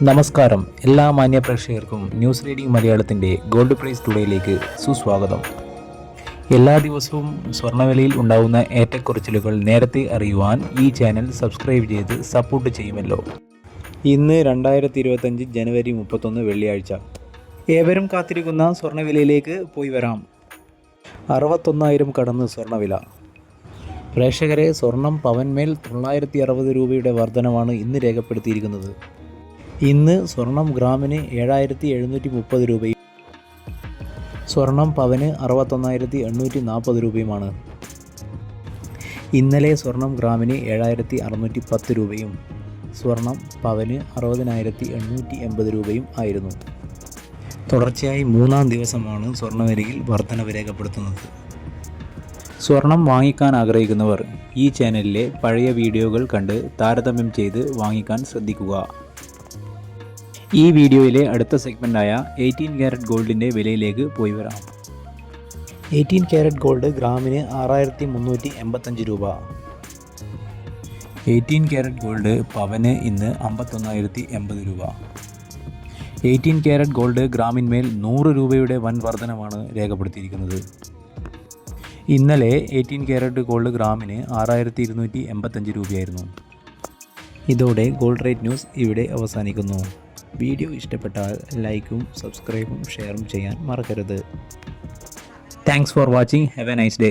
നമസ്കാരം. എല്ലാ മാന്യ പ്രേക്ഷകർക്കും ന്യൂസ് റീഡിംഗ് മലയാളത്തിന്റെ ഗോൾഡ് പ്രൈസ് ടുഡേയിലേക്ക് സുസ്വാഗതം. എല്ലാ ദിവസവും സ്വർണവിലയിൽ ഉണ്ടാകുന്ന ഏറ്റക്കുറച്ചിലുകൾ നേരത്തെ അറിയുവാൻ ഈ ചാനൽ സബ്സ്ക്രൈബ് ചെയ്ത് സപ്പോർട്ട് ചെയ്യുമല്ലോ. ഇന്ന് രണ്ടായിരത്തി ഇരുപത്തഞ്ച് ജനുവരി മുപ്പത്തൊന്ന് വെള്ളിയാഴ്ച. ഏവരും കാത്തിരിക്കുന്ന സ്വർണവിലയിലേക്ക് പോയി വരാം. അറുപത്തൊന്നായിരം കടന്ന് സ്വർണവില പ്രേക്ഷകരെ സ്വർണം പവൻമേൽ തൊള്ളായിരത്തി അറുപത് രൂപയുടെ വർധനമാണ് ഇന്ന് രേഖപ്പെടുത്തിയിരിക്കുന്നത്. ഇന്ന് സ്വർണം ഗ്രാമിന് ഏഴായിരത്തി എഴുന്നൂറ്റി മുപ്പത് രൂപയും സ്വർണം പവന് അറുപത്തൊന്നായിരത്തി എണ്ണൂറ്റി നാൽപ്പത് രൂപയുമാണ്. ഇന്നലെ സ്വർണം ഗ്രാമിന് ഏഴായിരത്തി അറുന്നൂറ്റി പത്ത് രൂപയും സ്വർണം പവന് അറുപതിനായിരത്തി എണ്ണൂറ്റി എൺപത് രൂപയും ആയിരുന്നു. തുടർച്ചയായി മൂന്നാം ദിവസമാണ് സ്വർണവിലയിൽ വർധനവ് രേഖപ്പെടുത്തുന്നത്. സ്വർണം വാങ്ങിക്കാൻ ആഗ്രഹിക്കുന്നവർ ഈ ചാനലിലെ പഴയ വീഡിയോകൾ കണ്ട് താരതമ്യം ചെയ്ത് വാങ്ങിക്കാൻ ശ്രദ്ധിക്കുക. ഈ വീഡിയോയിലെ അടുത്ത സെഗ്മെന്റായ എയ്റ്റീൻ ക്യാരറ്റ് ഗോൾഡിന്റെ വിലയിലേക്ക് പോയി വരാം. എയ്റ്റീൻ ക്യാരറ്റ് ഗോൾഡ് ഗ്രാമിന് ആറായിരത്തി മുന്നൂറ്റി എൺപത്തഞ്ച് രൂപ. എയ്റ്റീൻ ക്യാരറ്റ് ഗോൾഡ് പവന് ഇന്ന് അമ്പത്തൊന്നായിരത്തി എൺപത് രൂപ. എയ്റ്റീൻ ക്യാരറ്റ് ഗോൾഡ് ഗ്രാമിന്മേൽ നൂറ് രൂപയുടെ വൻ വർധനമാണ് രേഖപ്പെടുത്തിയിരിക്കുന്നത്. ഇന്നലെ എയ്റ്റീൻ ക്യാരറ്റ് ഗോൾഡ് ഗ്രാമിന് ആറായിരത്തി ഇരുന്നൂറ്റി എൺപത്തഞ്ച് രൂപയായിരുന്നു. ഇതോടെ ഗോൾഡ് റേറ്റ് ന്യൂസ് ഇവിടെ അവസാനിക്കുന്നു. വീഡിയോ ഇഷ്ടപ്പെട്ടാൽ ലൈക്കും സബ്സ്ക്രൈബും ഷെയറും ചെയ്യാൻ മറക്കരുത്. Thanks for watching have a nice day